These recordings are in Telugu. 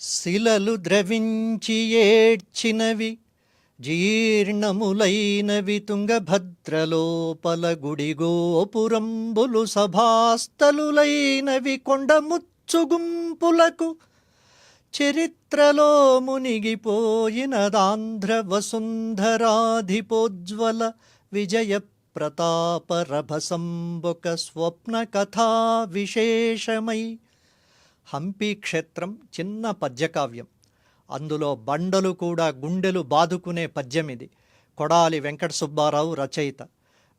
శిలలు ద్రవించి ఏడ్చినవి జీర్ణములైనవి తుంగభద్రలోపల గుడిగోపురంబులు సభాస్థలులైనవి కొండముచ్చుగుంపులకు చరిత్రలో మునిగిపోయినదాంధ్ర వసుంధరాధిపోజ్వల విజయ ప్రతాపరభసంబొక స్వప్న కథా విశేషమై హంపి క్షేత్రం చిన్న పద్యకావ్యం. అందులో బండలు కూడా గుండెలు బాదుకునే పద్యం ఇది. కొడాలి వెంకట సుబ్బారావు రచయిత.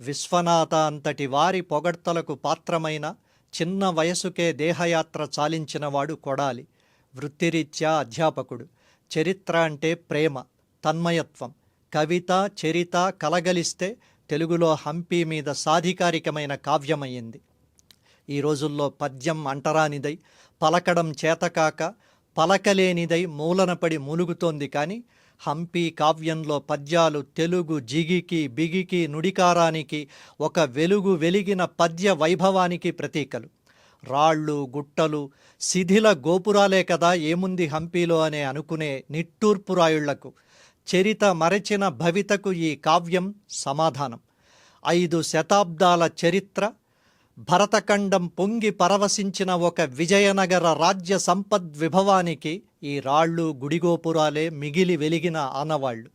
విశ్వనాథ అంతటి వారి పొగడ్తలకు పాత్రమైన చిన్న వయసుకే దేహయాత్ర చాలించినవాడు కొడాలి. వృత్తిరీత్యా అధ్యాపకుడు. చరిత్ర అంటే ప్రేమ తన్మయత్వం. కవిత చరిత కలగలిస్తే తెలుగులో హంపి మీద సాధికారికమైన కావ్యమయ్యింది. ఈ రోజుల్లో పద్యం అంటరానిదై పలకడం చేతకాక పలకలేనిదై మూలనపడి మూలుగుతోంది కానీ హంపి కావ్యంలో పద్యాలు తెలుగు జిగికి బిగికి నుడికారానికి ఒక వెలుగు వెలిగిన పద్య వైభవానికి ప్రతీకలు. రాళ్ళు గుట్టలు శిథిల గోపురాలే కదా ఏముంది హంపీలో అనే అనుకునే నిట్టూర్పురాయుళ్ళకు చరిత మరచిన భవితకు ఈ కావ్యం సమాధానం. ఐదు శతాబ్దాల చరిత్ర భరతఖండం పొంగి పరవశించిన ఒక విజయనగర రాజ్య సంపద్ విభవానికి ఈ రాళ్ళు గుడిగోపురాలే మిగిలి వెలిగిన ఆనవాళ్ళు.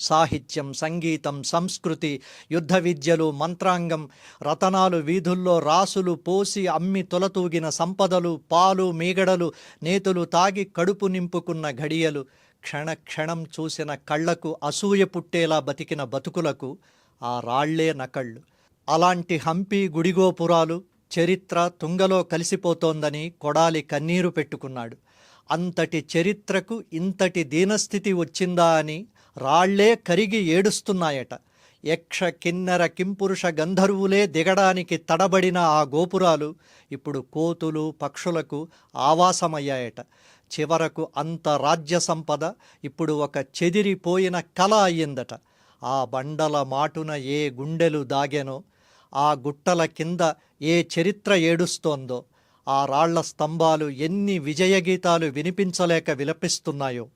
సాహిత్యం సంగీతం సంస్కృతి యుద్ధ విద్యలు మంత్రాంగం రతనాలు వీధుల్లో రాసులు పోసి అమ్మి తొలతూగిన సంపదలు పాలు మీగడలు నేతులు తాగి కడుపు నింపుకున్న ఘడియలు క్షణ క్షణం చూసిన కళ్ళకు అసూయ పుట్టేలా బతికిన బతుకులకు ఆ రాళ్ళే నకళ్ళు. అలాంటి హంపి గుడిగోపురాలు చరిత్ర తుంగలో కలిసిపోతోందని కొడాలి కన్నీరు పెట్టుకున్నాడు. అంతటి చరిత్రకు ఇంతటి దీనస్థితి వచ్చిందా అని రాళ్ళే కరిగి ఏడుస్తున్నాయట. యక్ష కిన్నెర కింపురుష గంధర్వులే దిగడానికి తడబడిన ఆ గోపురాలు ఇప్పుడు కోతులు పక్షులకు ఆవాసమయ్యాయట. చివరకు అంత రాజ్య సంపద ఇప్పుడు ఒక చెదిరిపోయిన కళ అయ్యిందట. ఆ బండల మాటున ఏ గుండెలు దాగెనో ఆ గుట్టల కింద ఏ చరిత్ర ఏడుస్తోందో ఆ రాళ్ళ స్తంభాలు ఎన్ని విజయగీతాలు వినిపించలేక విలపిస్తున్నాయో.